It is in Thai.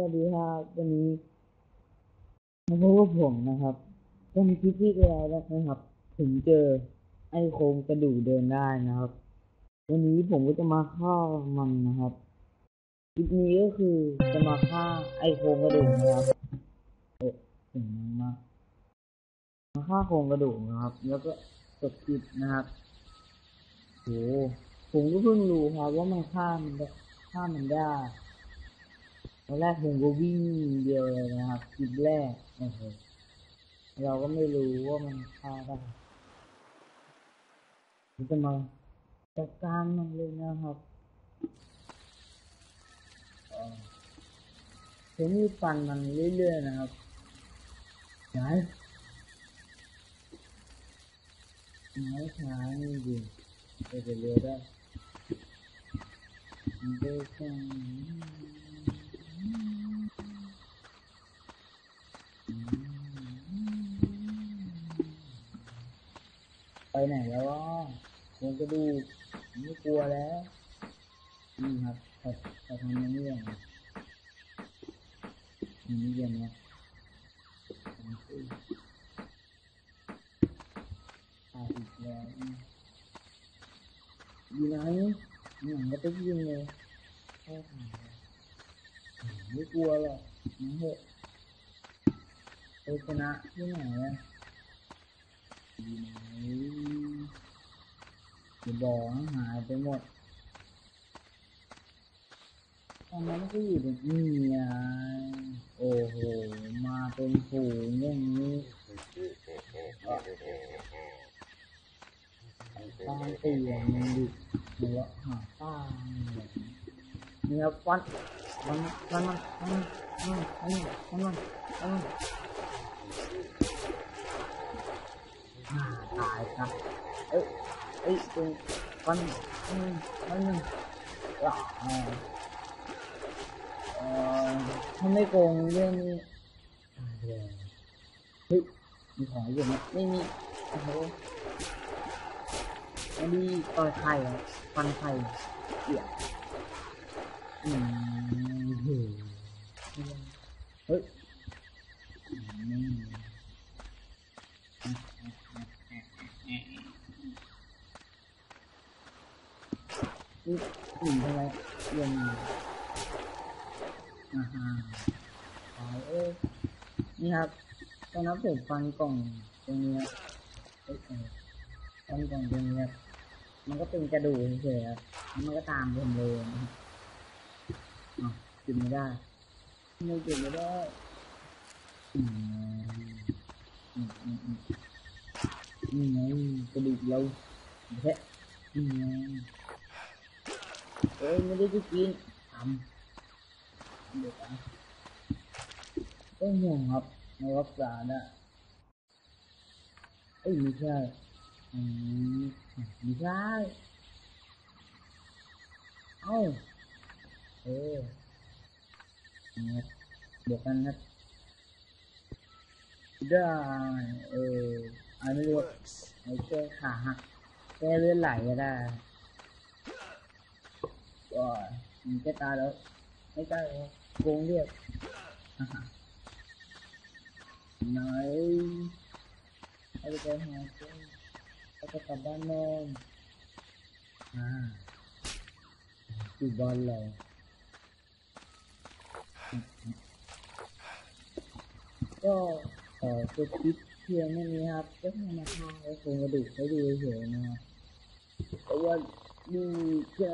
วัสดีครับวันนี้มาพบกับผมนะครับเป็นคลิปที่แล้วนะครับถึงเจอไอโครงกระดูกเดินได้นะครับ วันนี้ผมก็จะมาฆ่ามันนะครับคลิปนี้ก็คือจะมาฆ่าไอโครงกระดูกนะครับโอ้เสียงดังมากมาฆ่าโครงกระดูกนะครับ แล้วก็จบคลิปนะครับโหผมก็เพิ่งรู้ครับว่ามันฆ่ามันได้ฆ่ามันได้ อนแรกผมก็วิ่งเดียวเลยนะครับคลิปแรกโอ้โหเราก็ไม่รู้ว่ามันฆ่าได้ผมจะมาจัดการมันเลยนะครับเอ่อผมมีฟันมันเรื่อยๆนะครับไหนไหนช้านี่ดิไปเรื่อยๆได้มันก็แค่ ไปไหนแล้ววะผมก็ดูไม่กลัวแล้วนี่ครับแต่ทำมันนี่อย่างนี้อย่างเนี้ยตายอีกแล้วอยู่ไหนเนี่ยก็ต้องยิงเลยแค่ถามไม่กลัวหรอกนะเถอะไปชนะที่ไหนอะ อยู่ไหนจะบอกหายไปหมดตอนนั้นก็อยู่ตรงนี้ไงโอ้โห มาเป็นฝูงอย่างนี้ตามเตียงมันดิเดี๋ยวหาป้าเนี่ยเนี่ยฟันมันมันมันมันมันมันมัน ตายครับเอ้ยเอ้ยตรงฟันมันมันมันอ่าเอ่อถ้าไม่โกงเรื่องนี้เฮ้ยมีของอยู่ไหมไม่มีโอ้โหอันนี้ต่อยไข่ฟันไข่เกี่ยอืมเฮ้ยเฮ้ยอืม นี่หนีทำไมเรียนมาอ่าฮะอ๋อเอ้นี่ครับตอนนั้นผมฟันกล่องตรงนี้เอ้ยเอ้ยฟันกล่องตรงเนี้ยมันก็เป็นกระดูกเฉยครับมันก็ตามผมเลยนะครับอ๋อกินไม่ได้ไม่กินไม่ได้อืมอืมอืมอืมนี่ไงกระดูกเราแค่นี่ไง เอ้ยไม่ได้จะกินทำเดี๋ยวนะต้องห่วงครับในรักษาได้เอ้ยไม่ใช่อืมไม่ใช่เอ้าเออเนี่ยเดี๋ยวกันนะได้เอออันไม่รู้ไอ้แก้ขาหักแก้เลือดไหลก็ได้ rồi mình chết ta đâu mấy cái cuốn biết nói cái cái này cái cái tập ban non à từ ban lời rồi เออจะคิดเพียงไม่มีครับก็ธรรมชาติโครงกระดูกเขาดูเฉยนะครับเพราะว่าดูแค่